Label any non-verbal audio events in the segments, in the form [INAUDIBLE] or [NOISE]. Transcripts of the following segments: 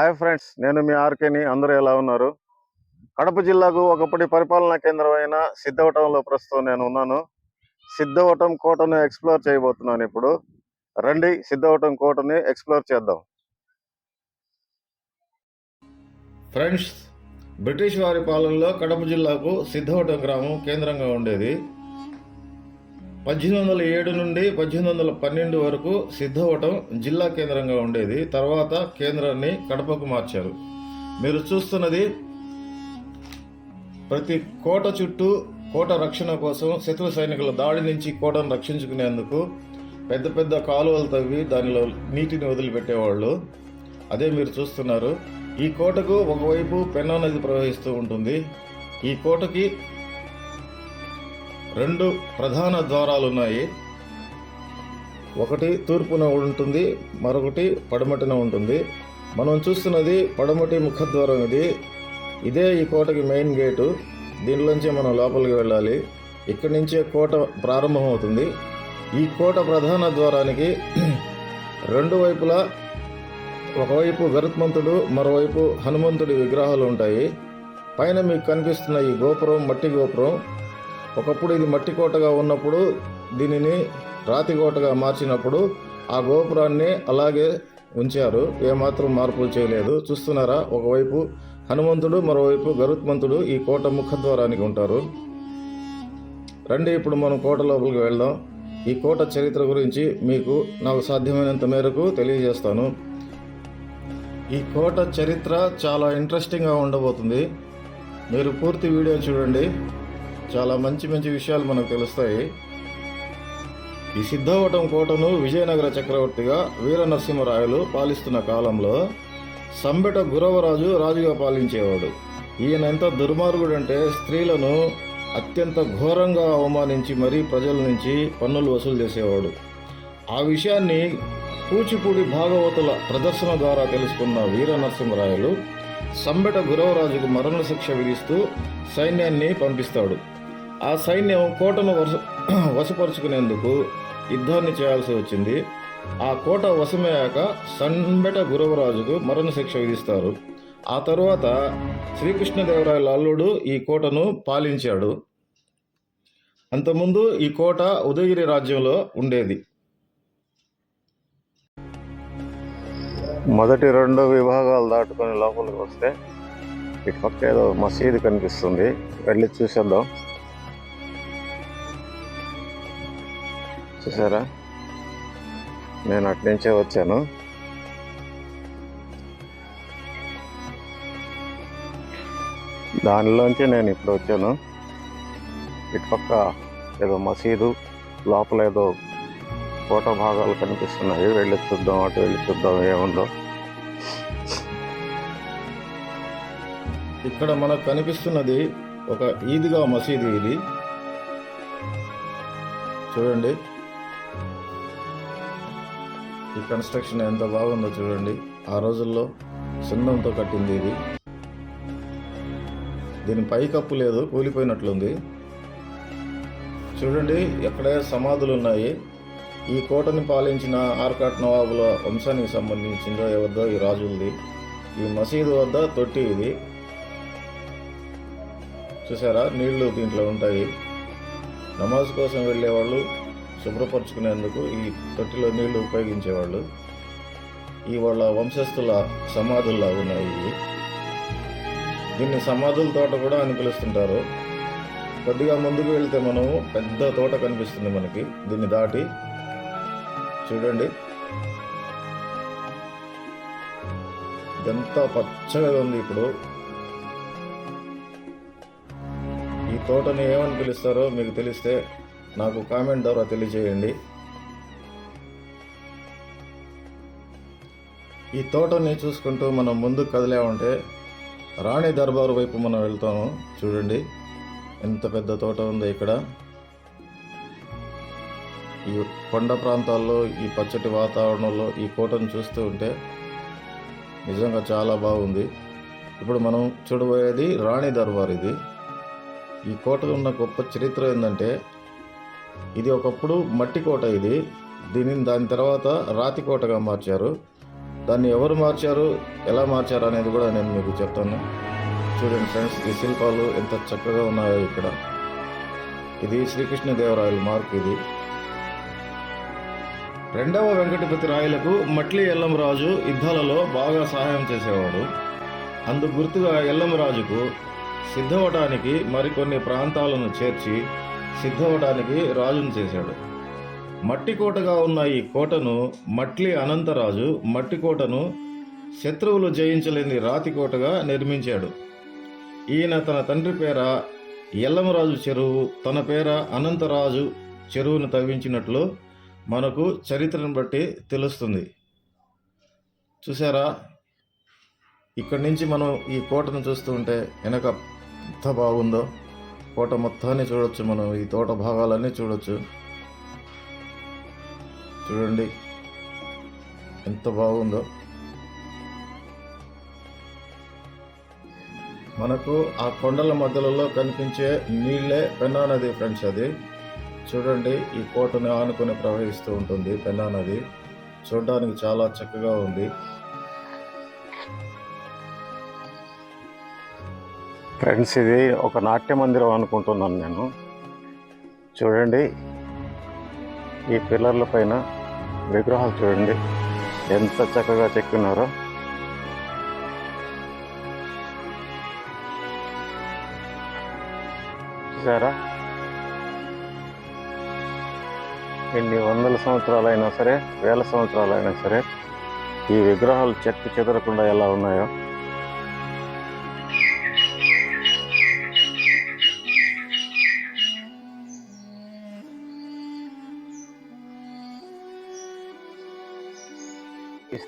Hi friends నేను మీ ఆర్కేని అందరూ ఎలా ఉన్నారు? కడప జిల్లాకు ఒకప్పటి పరిపాలనా కేంద్రమైన సిద్ధవటంలో ప్రస్తుతం నేను ఉన్నాను. సిద్ధవటం కోటను ఎక్స్ప్లోర్ చేయబోతున్నాను ఇప్పుడు. రండి సిద్ధవటం కోటని ఎక్స్ప్లోర్ చేద్దాం. ఫ్రెండ్స్ బ్రిటిష్ వారి పాలనలో కడప జిల్లాకు సిద్ధవటం గ్రామం కేంద్రంగా ఉండేది. పద్దెనిమిది వందల ఏడు నుండి పద్దెనిమిది వందల పన్నెండు వరకు సిద్ధవటం జిల్లా కేంద్రంగా ఉండేది. తర్వాత కేంద్రాన్ని కడపకు మార్చారు. మీరు చూస్తున్నది ప్రతి కోట చుట్టూ కోట రక్షణ కోసం శత్రు సైనికుల దాడి నుంచి కోటను రక్షించుకునేందుకు పెద్ద పెద్ద కాలువలు తవ్వి దానిలో నీటిని వదిలిపెట్టేవాళ్ళు. అదే మీరు చూస్తున్నారు. ఈ కోటకు ఒకవైపు పెన్నా నది ప్రవహిస్తూ ఉంటుంది. ఈ కోటకి రెండు ప్రధాన ద్వారాలు ఉన్నాయి ఒకటి తూర్పున ఉంటుంది మరొకటి పడమటిన ఉంటుంది. మనం చూస్తున్నది పడమటి ముఖద్వారం ఇది. ఇదే ఈ కోటకి మెయిన్ గేటు. దీనిలోంచి మనం లోపలికి వెళ్ళాలి. ఇక్కడి నుంచే కోట ప్రారంభమవుతుంది. ఈ కోట ప్రధాన ద్వారానికి రెండు వైపులా ఒకవైపు గరుత్మంతుడు మరోవైపు హనుమంతుడి విగ్రహాలు ఉంటాయి. పైన మీకు కనిపిస్తున్న ఈ గోపురం మట్టి గోపురం. ఒకప్పుడు ఇది మట్టి కోటగా ఉన్నప్పుడు దీనిని రాతి కోటగా మార్చినప్పుడు ఆ గోపురాన్ని అలాగే ఉంచారు. ఏమాత్రం మార్పులు చేయలేదు. చూస్తున్నారా? ఒకవైపు హనుమంతుడు మరోవైపు గరుత్మంతుడు ఈ కోట ముఖద్వారానికి ఉంటారు. రండి ఇప్పుడు మనం కోట లోపలికి వెళ్దాం. ఈ కోట చరిత్ర గురించి మీకు నాకు సాధ్యమైనంత మేరకు తెలియజేస్తాను. ఈ కోట చరిత్ర చాలా ఇంట్రెస్టింగ్గా ఉండబోతుంది. మీరు పూర్తి వీడియో చూడండి. చాలా మంచి మంచి విషయాలు మనకు తెలుస్తాయి. ఈ సిద్ధవటం కోటను విజయనగర చక్రవర్తిగా వీర నరసింహరాయలు పాలిస్తున్న కాలంలో సంబెట గురవరాజు రాజుగా పాలించేవాడు. ఈయన ఎంత దుర్మార్గుడంటే స్త్రీలను అత్యంత ఘోరంగా అవమానించి మరీ ప్రజల నుంచి పన్నులు వసూలు చేసేవాడు. ఆ విషయాన్ని కూచిపూడి భాగవతుల ప్రదర్శన ద్వారా తెలుసుకున్న వీర నరసింహరాయలు సంబెట గురవరాజుకు మరణశిక్ష విధిస్తూ సైన్యాన్ని పంపిస్తాడు. ఆ సైన్యం కోటను వస [CLEARS THROAT] వశపరుచుకునేందుకు యుద్ధాన్ని చేయాల్సి వచ్చింది. ఆ కోట వశమయ్యాక సంబెట గురవరాజుకు మరణశిక్ష విధిస్తారు. ఆ తరువాత శ్రీకృష్ణదేవరాయల అల్లుడు ఈ కోటను పాలించాడు. అంతకుముందు ఈ కోట ఉదయగిరి రాజ్యంలో ఉండేది. మొదటి రెండు విభాగాలు దాటుకొని లోపలికి వస్తే ఇటు పక్క ఏదో మసీదు కనిపిస్తుంది. వెళ్ళి చూసేద్దాం. చూసారా? నేను అటు నుంచే వచ్చాను. దానిలోంచి నేను ఇప్పుడు వచ్చాను. ఇటు పక్క ఏదో మసీదు లోపల ఏదో కోట భాగాలు కనిపిస్తున్నాయి. వెళ్ళి చూద్దాం అటు వెళ్ళి చూద్దాం ఏముందో. ఇక్కడ మనకు కనిపిస్తున్నది ఒక ఈద్గా మసీదు ఇది. చూడండి. ఈ కన్స్ట్రక్షన్ ఎంత బాగుందో చూడండి. ఆ రోజుల్లో సున్నంతో కట్టింది ఇది. దీని పైకప్పు లేదు కూలిపోయినట్లుంది. చూడండి ఎక్కడే సమాధులు ఉన్నాయి. ఈ కోటని పాలించిన ఆర్కాట్ నవాబుల వంశానికి సంబంధించిందో ఎవరిదో ఈ రాజులది ఈ మసీదు వద్ద తొట్టి ఇది. చూసారా? నీళ్ళు దీంట్లో ఉంటాయి. నమాజ్ కోసం వెళ్ళేవాళ్ళు శుభ్రపరచుకునేందుకు ఈ తొట్టిలో నీళ్ళు ఉపయోగించేవాళ్ళు. ఈ వాళ్ళ వంశస్థుల సమాధుల్లా ఉన్నాయి ఇవి. దీన్ని సమాధుల తోట కూడా అని పిలుస్తుంటారు. కొద్దిగా ముందుకు వెళ్తే మనము పెద్ద తోట కనిపిస్తుంది మనకి. దీన్ని దాటి చూడండి. ఇదంతా పచ్చగా ఉంది ఇప్పుడు. ఈ తోటని ఏమని పిలుస్తారో మీకు తెలిస్తే నాకు కామెంట్ ద్వారా తెలియజేయండి. ఈ తోటని చూసుకుంటూ మనం ముందుకు కదిలామంటే రాణి దర్బారు వైపు మనం వెళ్తాము. చూడండి ఎంత పెద్ద తోట ఉందో ఇక్కడ. ఈ కొండ ప్రాంతాల్లో ఈ పచ్చటి వాతావరణంలో ఈ కోటను చూస్తూ ఉంటే నిజంగా చాలా బాగుంది. ఇప్పుడు మనం చూడబోయేది రాణి దర్బార్ ఇది. ఈ కోటలో ఉన్న గొప్ప చరిత్ర ఏంటంటే ఇది ఒకప్పుడు మట్టి కోట ఇది. దీనిని దాని తర్వాత రాతి కోటగా మార్చారు. దాన్ని ఎవరు మార్చారు ఎలా మార్చారు అనేది కూడా నేను మీకు చెప్తాను. చూడండి ఫ్రెండ్స్ ఈ శిల్పాలు ఎంత చక్కగా ఉన్నాయో ఇక్కడ. ఇది శ్రీకృష్ణదేవరాయల మార్క్ ఇది. రెండవ వెంకటపతి రాయలకు మట్లి ఎల్లంరాజు యుద్ధాలలో బాగా సహాయం చేసేవాడు. అందుకు గుర్తుగా ఎల్లంరాజుకు సిద్ధవటానికి మరికొన్ని ప్రాంతాలను చేర్చి సిద్ధవడానికి రాజును చేశాడు. మట్టి కోటగా ఉన్న ఈ కోటను మట్లి అనంతరాజు మట్టి కోటను శత్రువులు జయించలేని రాతి కోటగా నిర్మించాడు. ఈయన తన తండ్రి పేర ఎల్లమరాజు చెరువు తన పేర అనంతరాజు చెరువును తవ్వించినట్లు మనకు చరిత్రను బట్టి తెలుస్తుంది. చూసారా ఇక్కడి నుంచి మనం ఈ కోటను చూస్తుంటే వెనక ఎంత బాగుందో? కోట మొత్తాన్ని చూడొచ్చు మనం ఈ తోట భాగాలన్నీ చూడొచ్చు. చూడండి ఎంత బాగుందో. మనకు ఆ కొండల మధ్యలో కనిపించే నీళ్ళే పెన్నా నది ఫ్రెండ్స్ అది. చూడండి ఈ కోటను ఆనుకొని ప్రవహిస్తూ ఉంటుంది పెన్నా నది. చూడడానికి చాలా చక్కగా ఉంది. ఫ్రెండ్స్ ఇది ఒక నాట్య మందిరం అనుకుంటున్నాను నేను. చూడండి ఈ పిల్లర్ల పైన విగ్రహాలు చూడండి ఎంత చక్కగా చెక్కినారో. చూసారా? ఎన్ని వందల సంవత్సరాలైనా సరే వేల సంవత్సరాలైనా సరే ఈ విగ్రహాలు చెక్కు చెదరకుండా ఎలా ఉన్నాయో.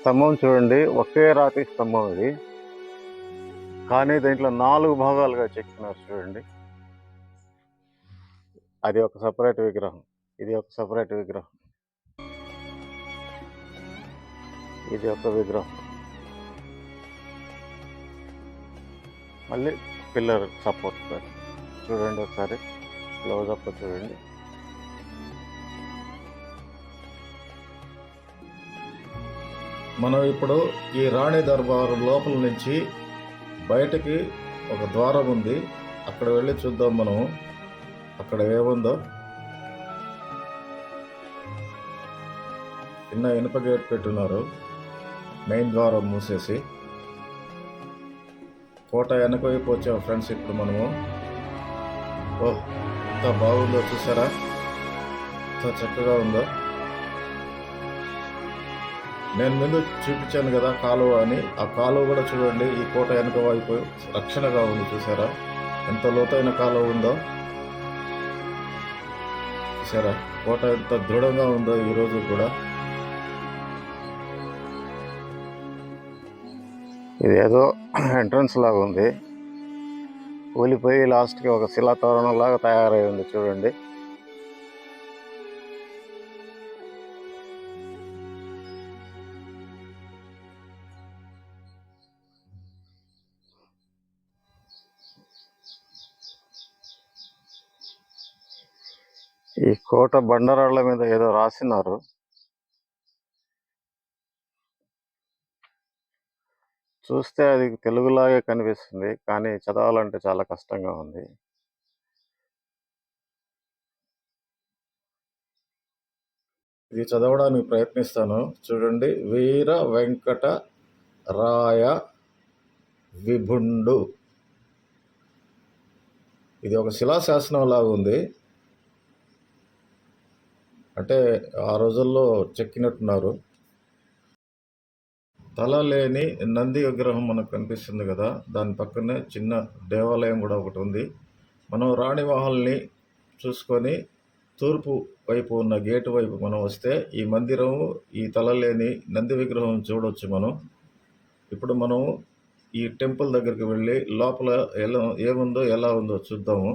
స్తంభం చూడండి ఒకే రాతి స్తంభం ఇది. కానీ దీంట్లో నాలుగు భాగాలుగా చెక్కినారు చూడండి. అది ఒక సపరేట్ విగ్రహం. ఇది ఒక సపరేట్ విగ్రహం. ఇది ఒక విగ్రహం. మళ్ళీ పిల్లర్ సపోర్ట్. చూడండి ఒకసారి. క్లోజప్ చూడండి. మనం ఇప్పుడు ఈ రాణి దర్బారు లోపల నుంచి బయటకి ఒక ద్వారం ఉంది. అక్కడ వెళ్ళి చూద్దాం మనం. అక్కడ ఏముందో? చిన్న ఇనుప గేట్ పెట్టున్నారు. మెయిన్ ద్వారం మూసేసి. కోట వెనక వైపు వచ్చాం ఫ్రెండ్స్ ఇప్పుడు మనము. ఓ ఎంత బాగుందో చూసారా? ఎంత చక్కగా ఉందో. నేను ముందు చూపించాను కదా కాలువ అని. ఆ కాలువ కూడా చూడండి ఈ కోట వెనుక వైపు రక్షణగా ఉంది చూసారా? ఎంత లోతైన కాలువ ఉందో. చూసారా? కోట ఎంత దృఢంగా ఉందో ఈ రోజు కూడా. ఇది ఏదో ఎంట్రన్స్ లాగా ఉంది. కూలిపోయి లాస్ట్కి ఒక శిలాతోరణం లాగా తయారై ఉంది చూడండి. ఈ కోట బండరాళ్ళ మీద ఏదో రాసినారు. చూస్తే అది తెలుగులాగే కనిపిస్తుంది కానీ చదవాలంటే చాలా కష్టంగా ఉంది. ఇది చదవడానికి ప్రయత్నిస్తాను. చూడండి వీర వెంకట రాయ విభుండు. ఇది ఒక శిలాశాసనం లాగా ఉంది. అంటే ఆ రోజుల్లో చెక్కినట్టున్నారు. తల లేని నంది విగ్రహం మనకు కనిపిస్తుంది కదా దాని పక్కనే చిన్న దేవాలయం కూడా ఒకటి ఉంది. మనం రాణి వాహల్ని చూసుకొని తూర్పు వైపు ఉన్న గేటు వైపు మనం వస్తే ఈ మందిరం ఈ తల లేని నంది విగ్రహం చూడవచ్చు మనం. ఇప్పుడు మనం ఈ టెంపుల్ దగ్గరికి వెళ్ళి లోపల ఎలా ఏముందో ఎలా ఉందో చూద్దాము.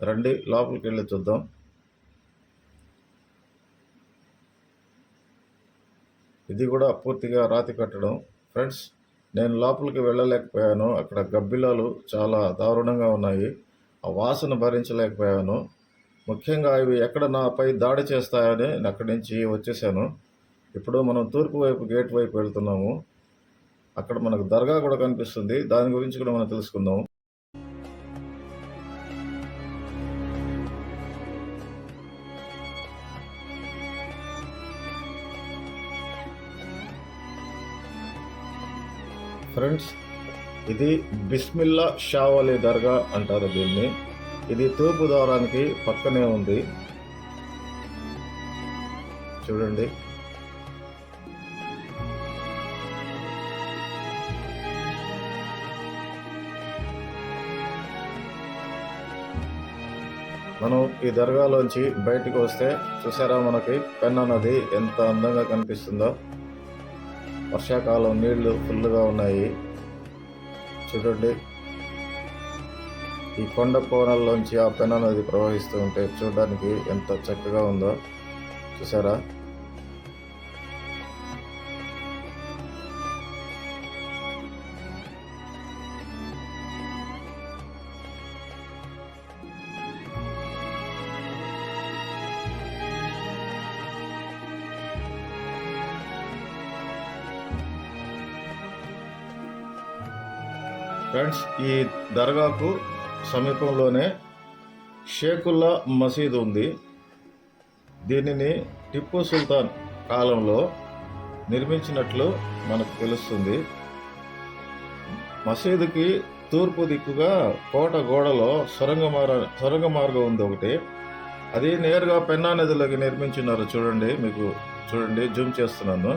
రండి లోపలికి వెళ్ళి చూద్దాం. ఇది కూడా పూర్తిగా రాతి కట్టడం. ఫ్రెండ్స్ నేను లోపలికి వెళ్ళలేకపోయాను. అక్కడ గబ్బిలాలు చాలా దారుణంగా ఉన్నాయి. ఆ వాసన భరించలేకపోయాను. ముఖ్యంగా ఇవి ఎక్కడ నాపై దాడి చేస్తాయని అక్కడి నుంచి వచ్చేసాను. ఇప్పుడు మనం తూర్పు వైపు గేట్ వైపు వెళ్తున్నాము. అక్కడ మనకు దర్గా కూడా కనిపిస్తుంది. దాని గురించి కూడా మనం తెలుసుకుందాం. ఫ్రెండ్స్ ఇది బిస్మిల్లా షావలి దర్గా అంటారు దీన్ని. ఇది తూర్పు ద్వారానికి పక్కనే ఉంది. చూడండి. మనం ఈ దర్గాలోంచి బయటకు వస్తే చూసారా మనకి పెన్నా నది ఎంత అందంగా కనిపిస్తుందో. వర్షాకాలం నీళ్ళు ఫుల్గా ఉన్నాయి. చూడండి. ఈ కొండ కోణాల్లోంచి ఆ పెన నది ప్రవహిస్తూ ఉంటే చూడడానికి ఎంత చక్కగా ఉందో. చూసారా? ఫ్రెండ్స్ ఈ దర్గాకు సమీపంలోనే షేకుల్లా మసీద్ ఉంది. దీనిని టిప్పు సుల్తాన్ కాలంలో నిర్మించినట్లు మనకు తెలుస్తుంది. మసీదుకి తూర్పు దిక్కుగా కోట గోడలో సొరంగ మార సొరంగ మార్గం ఉంది ఒకటి. అది నేరుగా పెన్నా నదిలోకి నిర్మించున్నారు చూడండి మీకు చూడండి జూమ్ చేస్తున్నాను.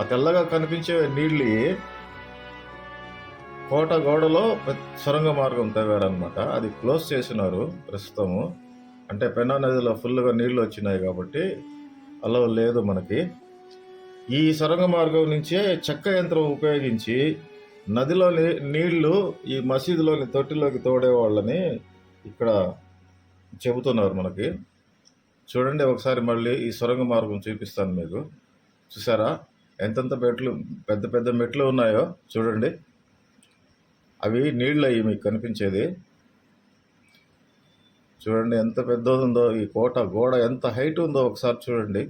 ఆ తెల్లగా కనిపించే నీళ్ళు కోట గోడలో సొరంగ మార్గం తవ్వారనమాట అది క్లోజ్ చేసినారు ప్రస్తుతము. అంటే పెన్నా నదిలో ఫుల్గా నీళ్ళు వచ్చినాయి కాబట్టి అలా లేదు మనకి. ఈ సొరంగ మార్గం నుంచే చెక్క యంత్రం ఉపయోగించి నదిలోని నీళ్ళు ఈ మసీదులోని తొట్టిలోకి తోడే వాళ్ళని ఇక్కడ చెబుతున్నారు మనకి. చూడండి ఒకసారి మళ్ళీ ఈ సొరంగ మార్గం చూపిస్తాను మీకు. చూసారా? ఎంతెంత మెట్లు పెద్ద పెద్ద మెట్లు ఉన్నాయో చూడండి. అవి నీళ్ళు అవి మీకు కనిపించేది. చూడండి ఎంత పెద్దది ఉందో ఈ కోట గోడ ఎంత హైట్ ఉందో ఒకసారి చూడండి.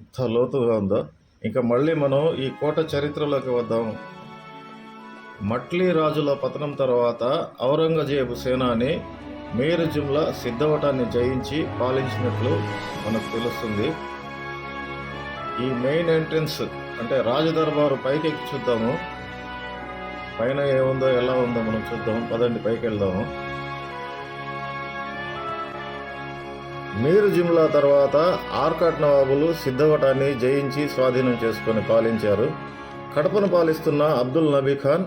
ఎంత లోతుగా ఉందో. ఇంకా మళ్ళీ మనం ఈ కోట చరిత్రలోకి వద్దాం. మట్లీ రాజుల పతనం తర్వాత ఔరంగజేబు సేనాని మీర్ జుమ్లా సిద్ధవటాన్ని జయించి పాలించినట్లు మనకు తెలుస్తుంది. ఈ మెయిన్ ఎంట్రన్స్ అంటే రాజదర్బారు పైకి ఎక్కి చూద్దాము. పైన ఏముందో ఎలా ఉందో మనం చూద్దాం. పదండి పైకి వెళ్దాము మీరు జిమ్లా తర్వాత ఆర్కాట్ నవాబులు సిద్ధవటాన్ని జయించి స్వాధీనం చేసుకొని పాలించారు. కడపను పాలిస్తున్న అబ్దుల్ నబీ ఖాన్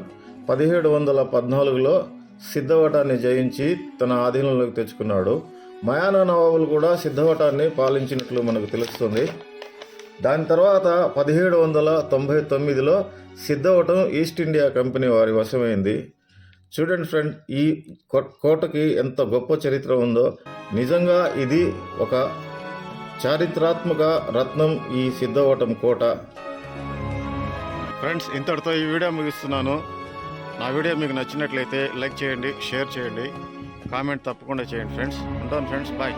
పదిహేడు వందల పద్నాలుగులో సిద్ధవటాన్ని జయించి తన ఆధీనంలోకి తెచ్చుకున్నాడు. మయానా నవాబులు కూడా సిద్ధవటాన్ని పాలించినట్లు మనకు తెలుస్తుంది. దాని తర్వాత పదిహేడు వందల తొంభై తొమ్మిదిలో సిద్ధవటం ఈస్ట్ ఇండియా కంపెనీ వారి వశమైంది. చూడండి ఫ్రెండ్ ఈ కోటకి ఎంత గొప్ప చరిత్ర ఉందో. నిజంగా ఇది ఒక చారిత్రాత్మక రత్నం ఈ సిద్ధవటం కోట. ఫ్రెండ్స్ ఇంతటితో ఈ వీడియో ముగిస్తున్నాను. నా వీడియో మీకు నచ్చినట్లయితే లైక్ చేయండి షేర్ చేయండి. కామెంట్ తప్పకుండా చేయండి ఫ్రెండ్స్. ఉంటాను ఫ్రెండ్స్ బాయ్.